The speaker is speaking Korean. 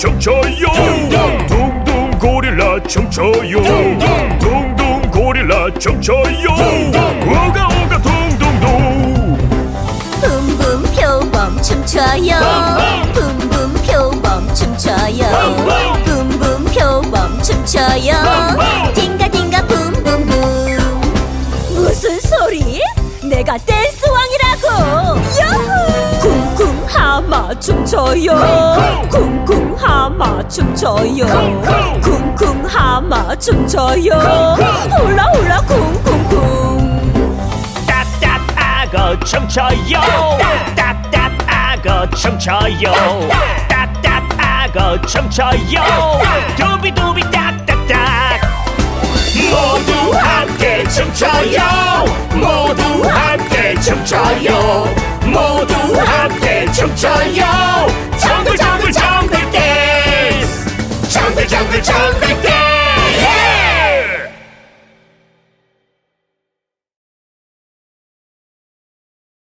춤춰요 둥둥 고릴라 춤춰요 둥둥 고릴라 춤춰요 오가 오가 둥둥둥 붐붐 표범 춤춰요 춤춰요. 딩가딩가 붐붐붐 무슨 소리? 내가 댄스 왕이라고. 쿵쿵 하마 춤춰요. 쿵쿵 하마 춤춰요. 쿵쿵 하마 춤춰요. 훌라 쿵쿵쿵. 따따 악어 춤춰요. 따따 악어 춤춰요. 따따 악어 춤춰요. 두비두비 춤춰요. 모두 함께 춤춰요. 모두 함께 춤춰요. 정글 정글 정글 댄스. 정글 정글 정글 댄스